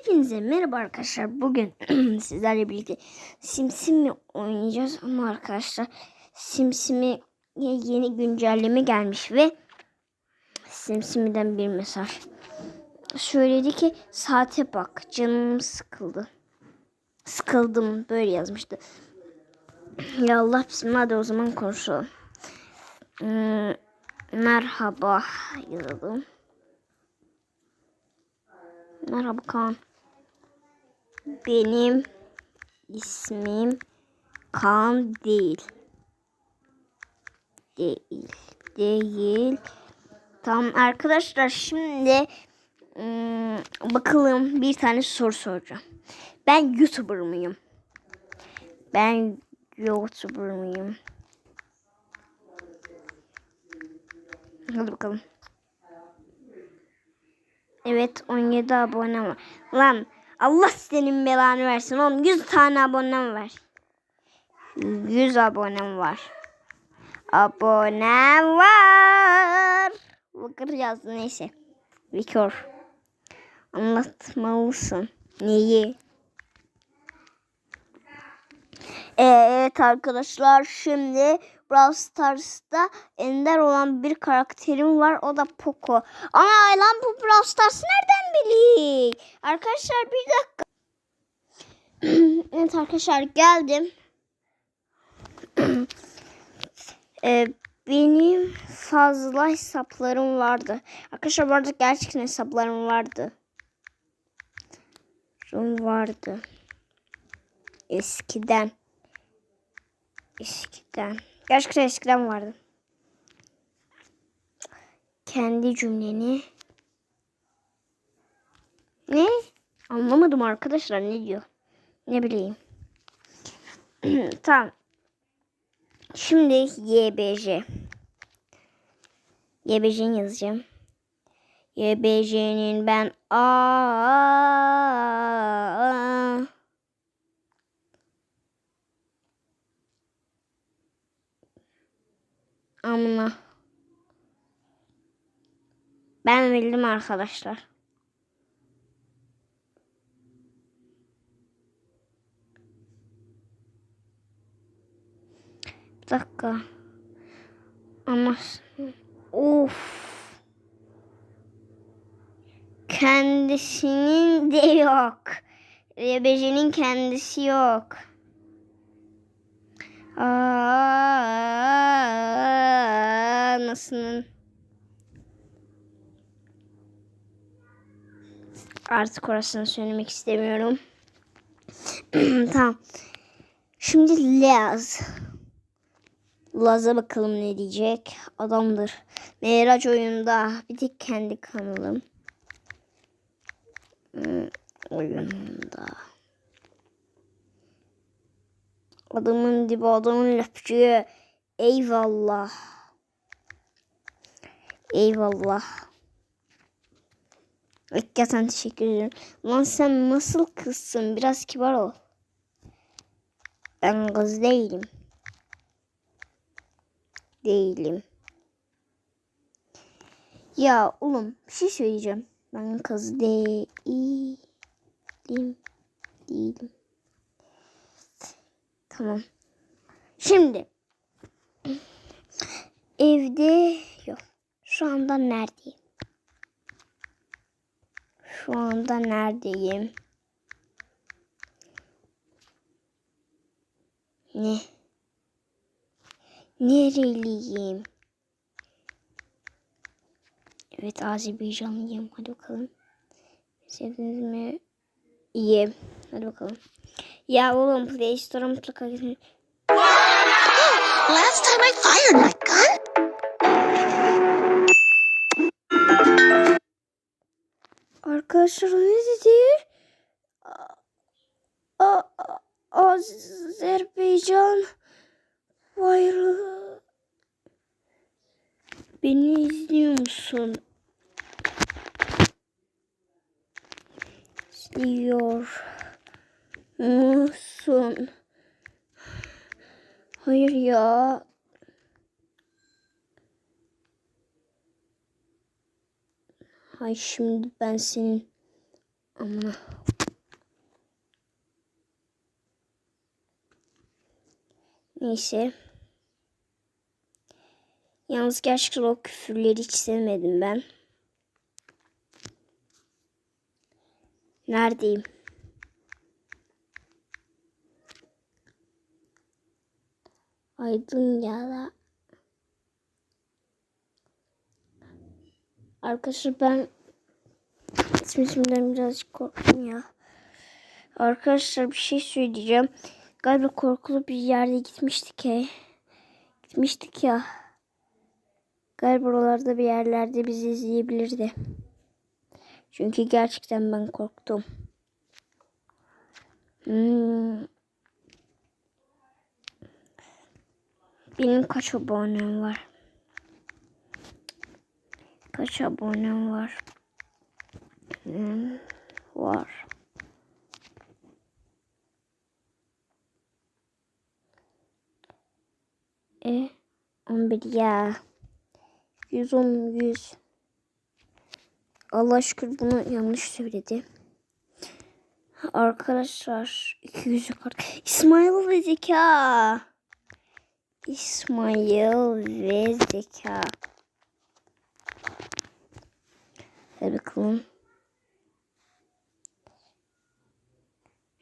Hepinize merhaba arkadaşlar. Bugün sizlerle birlikte Simsimi oynayacağız ama arkadaşlar Simsimi yeni güncelleme gelmiş ve Simsimi'den bir mesaj. Söyledi ki saate bak canım sıkıldı. Sıkıldım böyle yazmıştı. Ya Allah bismillah hadi o zaman konuşalım. Hmm, merhaba yazalım. Merhaba Kaan. Benim ismim Kaan değil. Değil. Değil. Tamam arkadaşlar şimdi ım, bakalım bir tane soru soracağım. Ben YouTuber mıyım? Ben YouTuber mıyım? Hadi bakalım. Evet 17 abonem var. Lan Allah senin belanı versin oğlum. 100 tane abonem var. 100 abonem var. Abonem var. Yazdı neyse. Vikor. Anlatmalısın. Neyi? Evet arkadaşlar şimdi Brawl Stars'ta ender olan bir karakterim var. O da Poco. Ama lan bu Brawl Stars nereden bileyim? Arkadaşlar bir dakika. evet arkadaşlar geldim. Ee, benim fazla hesaplarım vardı. Arkadaşlar bu arada gerçekten hesaplarım vardı. Vardı. Eskiden. Eskiden. Gerçekten eskiden vardı. Kendi cümleni. Ne? Anlamadım arkadaşlar ne diyor. Ne bileyim. tamam. Şimdi YBJ. YBJ'ni yazacağım. YBJ'nin ben a Amına. Ben bildim arkadaşlar. Bir dakika. Ama of. Kendisinin de yok. Rebece'nin kendisi yok. Aa, nasılsın? Artık orasını söylemek istemiyorum. tamam. Şimdi Laz. Laz'a bakalım ne diyecek. Adamdır. Meyraç oyunda bir tek kendi kanalım. Hmm, oyunda. Adamın dibi adamın löpçüğü. Eyvallah. Eyvallah. Hakikaten teşekkür ederim. Lan sen nasıl kızsın? Biraz kibar ol. Ben kız değilim. Değilim. Ya oğlum bir şey söyleyeceğim. Ben kız değilim. Değilim. Tamam. Şimdi evde yok. Şu anda neredeyim? Şu anda neredeyim? Ne? Nereliyim? Evet Azerbaycanlıyım. Hadi bakalım. Sevdiniz mi? İyi. Hadi bakalım. Ya oğlum Play Store'a mutlaka gidin. Last time I fired Arkadaşlar o ne dedi? A- A- A- Azerbaycan bayrağı. Beni izliyor musun? İzliyor musun? Hayır ya. Ay şimdi ben senin Amına. Neyse. Yalnız gerçekten o küfürleri hiç sevmedim ben. Neredeyim? Aydın ya da. Arkadaşlar ben ismi şimdiden birazcık korktum ya. Arkadaşlar bir şey söyleyeceğim. Galiba korkulu bir yerde gitmiştik ya. Gitmiştik ya. Galiba oralarda bir yerlerde bizi izleyebilirdi. Çünkü gerçekten ben korktum. Hmm. Benim kaç abonem var? Kaç abonem var? Hmm, var. E 11 ya. 110 100. Allah şükür bunu yanlış söyledi. Arkadaşlar 200 yukarı. İsmail ve Zeka. İsmail ve Zeka. Hadi bakalım.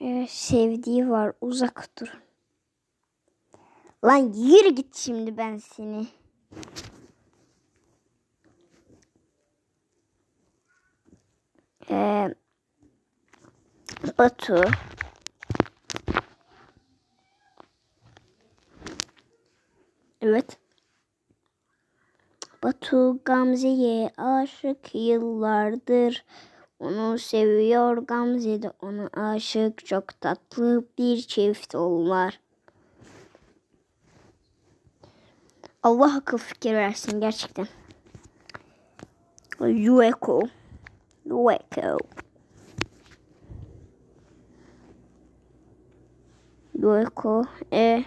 Evet, sevdiği var. Uzak dur. Lan yürü git şimdi ben seni. Ee, Batu. Evet. Batu Gamze'ye aşık yıllardır. Onu seviyor Gamze de ona aşık. Çok tatlı bir çift onlar. Allah akıl fikir versin gerçekten. Yueko. Yueko. Yueko. E.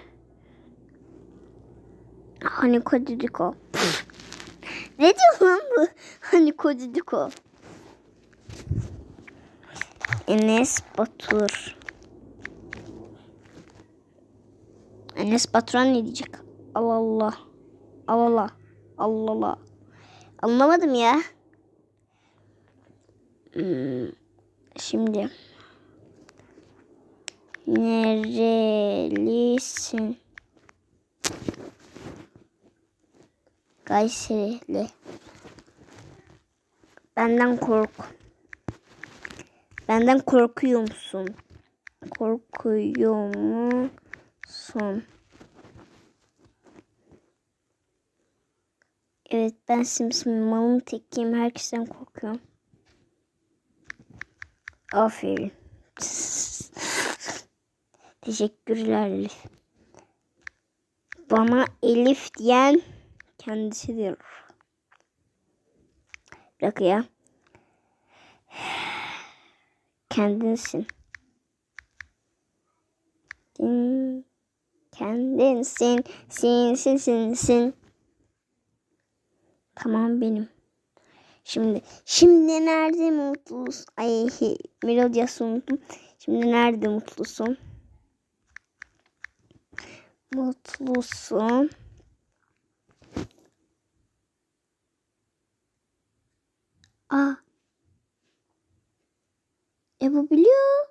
Hani kodidiko. ne diyor lan bu? Hani kodidiko. Enes Batur. Enes Baturan ne diyecek? Allah. Allah Allah. Allah Allah. Anlamadım ya. Hmm, Şimdi. Nerelisin? Kayserili. Benden kork. Benden korkuyor musun? Korkuyor musun? Evet ben simsim malın tekiyim. Herkesten korkuyorum. Aferin. Teşekkürler Elif. Bana Elif diyen kendisidir. Bir dakika ya. Kendinsin. Din- Kendinsin. Sin sin sin sin. Tamam benim. Şimdi şimdi nerede mutlusun? Ay melodiyası unuttum. Şimdi nerede mutlusun? Mutlusun. Aa. E bu biliyor.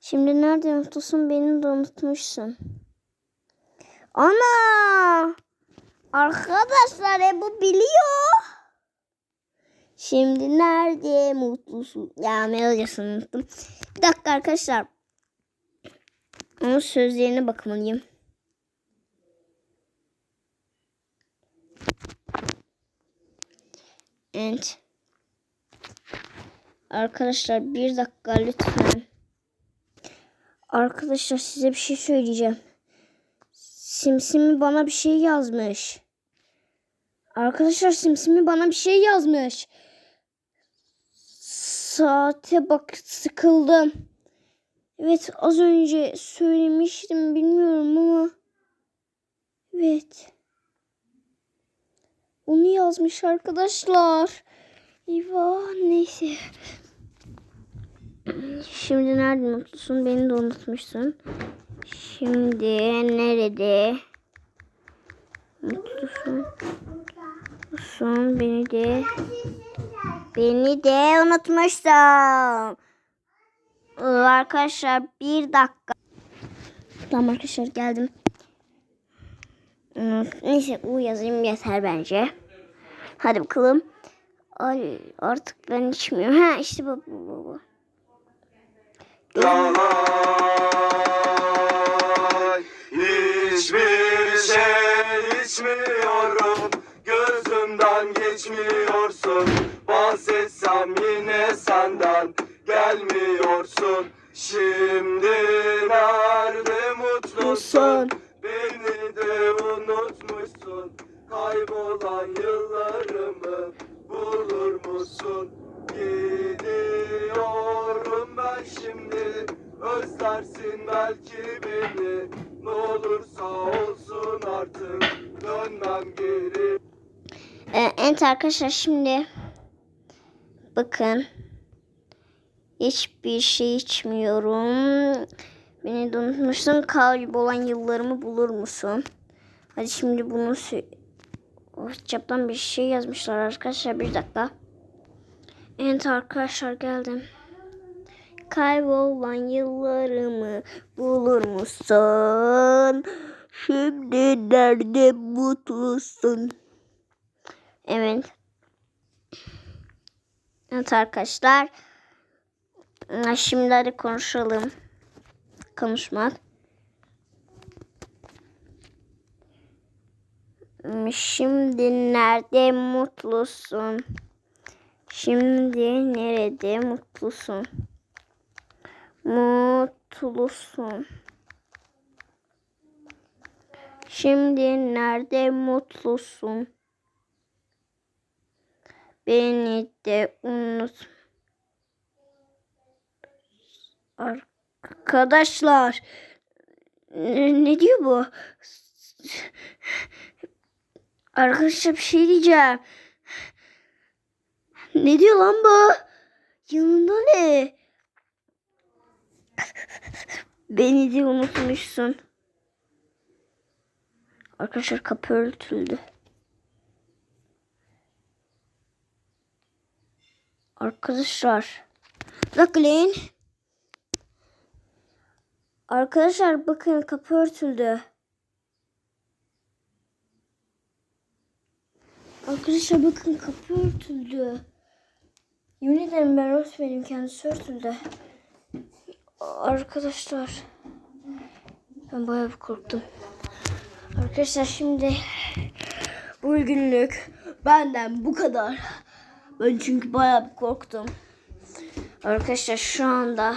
Şimdi nerede mutlusun? Beni de unutmuşsun. Ana! Arkadaşlar e bu biliyor. Şimdi nerede mutlusun? Ya melodisini unuttum. Bir dakika arkadaşlar. Onun sözlerine bakmalıyım. Evet. Arkadaşlar bir dakika lütfen. Arkadaşlar size bir şey söyleyeceğim. Simsimi bana bir şey yazmış. Arkadaşlar Simsimi bana bir şey yazmış. Saate bak sıkıldım. Evet az önce söylemiştim bilmiyorum ama. Evet. Onu yazmış arkadaşlar. Eyvah neyse. Şimdi nerede mutlusun? Beni de unutmuşsun. Şimdi nerede? Mutlusun. Mutlusun beni de. Beni de unutmuşsun. Arkadaşlar bir dakika. Tamam arkadaşlar geldim. Neyse U yazayım yeter bence. Hadi bakalım. Ay artık ben içmiyorum. Ha işte bu bu bu. bu. Yalan Hiçbir şey içmiyorum. Gözümden geçmiyorsun. Bahsetsem yine senden Gelmiyorsun. Şimdi nerede mutlusun? Beni de unutmuşsun. Kaybolan yıllarımı Bulur musun? Gidiyorum ben şimdi Özlersin belki beni Ne olursa olsun artık Dönmem geri Ee, evet arkadaşlar şimdi bakın hiçbir şey içmiyorum. Beni de unutmuşsun. Kaybolan yıllarımı bulur musun? Hadi şimdi bunu oh, çaptan bir şey yazmışlar arkadaşlar. Bir dakika. Evet arkadaşlar geldim. Kaybolan yıllarımı bulur musun? Şimdi nerede mutlusun? Evet. Evet arkadaşlar. Şimdi konuşalım. Konuşmak. Şimdi nerede mutlusun? Şimdi nerede mutlusun? Mutlusun. Şimdi nerede mutlusun? Beni de unut. Arkadaşlar ne, ne diyor bu? Arkadaşlar bir şey diyeceğim. Ne diyor lan bu? Yanında ne? Beni de unutmuşsun. Arkadaşlar kapı örtüldü. Arkadaşlar. Bakın. Arkadaşlar bakın kapı örtüldü. Arkadaşlar bakın kapı örtüldü. Yemin ederim ben örtmedim kendisi örtüldü. Arkadaşlar. Ben bayağı bir korktum. Arkadaşlar şimdi bugünlük benden bu kadar. Ben çünkü bayağı bir korktum. Arkadaşlar şu anda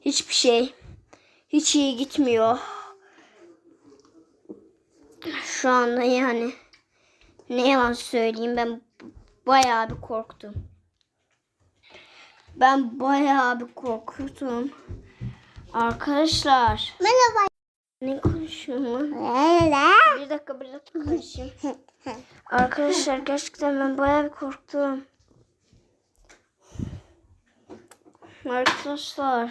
hiçbir şey hiç iyi gitmiyor. Şu anda yani ne yalan söyleyeyim ben bayağı bir korktum. Ben bayağı bir korktum. Arkadaşlar. Merhaba. Ne konuşuyorum. Bir dakika bir dakika konuşayım. Arkadaşlar gerçekten ben bayağı bir korktum. Arkadaşlar.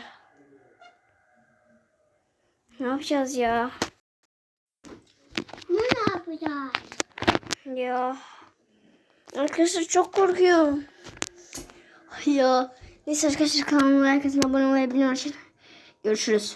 Ne yapacağız ya? Ne yapacağız? Ya. Arkadaşlar çok korkuyorum. Ya. Neyse arkadaşlar kanalıma atın, abone olmayı unutmayın. Görüşürüz.